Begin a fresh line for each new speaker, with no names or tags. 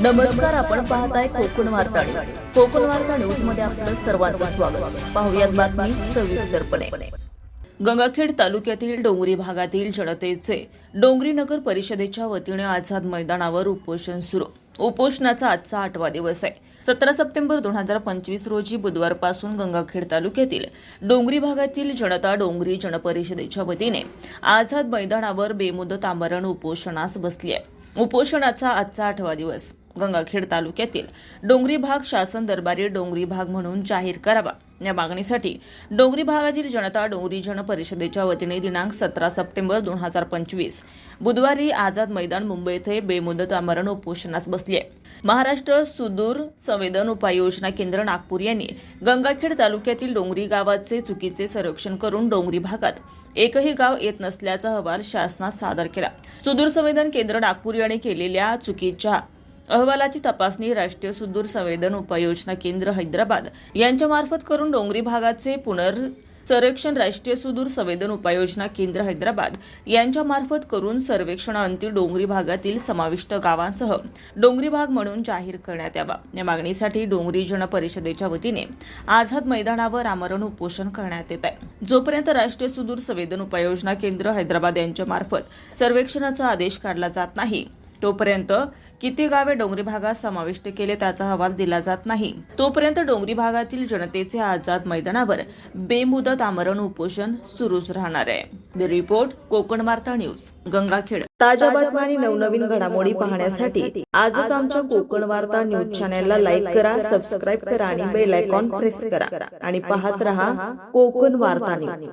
नमस्कार आपण पाहताय कोकण वार्ता न्यूज. कोकण वार्ता न्यूजमध्ये आपलं सर्वांचं स्वागत. पाहुयात बातमी सविस्तरपणे गंगाखेड तालुक्यातील डोंगरी भागातील जनतेचे डोंगरी नगर परिषदेच्या वतीने आझाद मैदानावर उपोषण सुरू. उपोषणाचा आजचा आठवा दिवस आहे. सतरा सप्टेंबर दोन हजार पंचवीस रोजी बुधवारपासून गंगाखेड तालुक्यातील डोंगरी भागातील जनता डोंगरी जनपरिषदेच्या वतीने आझाद मैदानावर बेमुदत आमरण उपोषणास बसली आहे. उपोषणाचा आजचा आठवा दिवस. गंगाखेड तालुक्यातील डोंगरी भाग शासन दरबारी डोंगरी भाग म्हणून जाहीर करावा. या मागणीसाठी डोंगरी भागातील जनता डोंगरी जन परिषदेच्या वतीने दिनांक सतरा सप्टेंबर दोन हजार पंचवीस बुधवारी आझाद मैदान मुंबई येथे बेमुदत आमरण उपोषणास बसली आहे. महाराष्ट्र सुदूर संवेदन उपाययोजना केंद्र नागपूर यांनी गंगाखेड तालुक्यातील डोंगरी गावाचे चुकीचे संरक्षण करून डोंगरी भागात एकही गाव येत नसल्याचा अहवाल शासनास सादर केला. सुदूर संवेदन केंद्र नागपूर यांनी केलेल्या चुकीच्या अहवालाची तपासणी राष्ट्रीय सुदूर संवेदन उपाययोजना केंद्र हैदराबाद यांच्यामार्फत करून डोंगरी भागाचे पुनर् सर्वेक्षण राष्ट्रीय सुदूर संवेदन उपाययोजना केंद्र हैदराबाद यांच्यामार्फत करून सर्वेक्षणाअंती डोंगरी भागातील समाविष्ट गावांसह डोंगरी भाग म्हणून जाहीर करण्यात यावा. या मागणीसाठी डोंगरी जन परिषदेच्या वतीने आझाद मैदानावर आमरण उपोषण करण्यात येत आहे. जोपर्यंत राष्ट्रीय सुदूर संवेदन उपाययोजना केंद्र हैदराबाद यांच्यामार्फत सर्वेक्षणाचा आदेश काढला जात नाही तोपर्यंत किती गावे डोंगरी भागात समाविष्ट केले त्याचा अहवाल दिला जात नाही. तोपर्यंत डोंगरी भागातील जनतेचे आझाद मैदानावर बेमुदत आमरण उपोषण सुरूच राहणार आहे. रिपोर्ट कोकण वार्ता न्यूज गंगाखेड. ताज्या बातम्या आणि नवनवीन घडामोडी पाहण्यासाठी आजच आमच्या कोकण वार्ता न्यूज चॅनेलला लाईक करा सबस्क्राईब करा आणि बेल आयकॉन प्रेस करा. आणि पाहत रहा कोकण वार्ता न्यूज.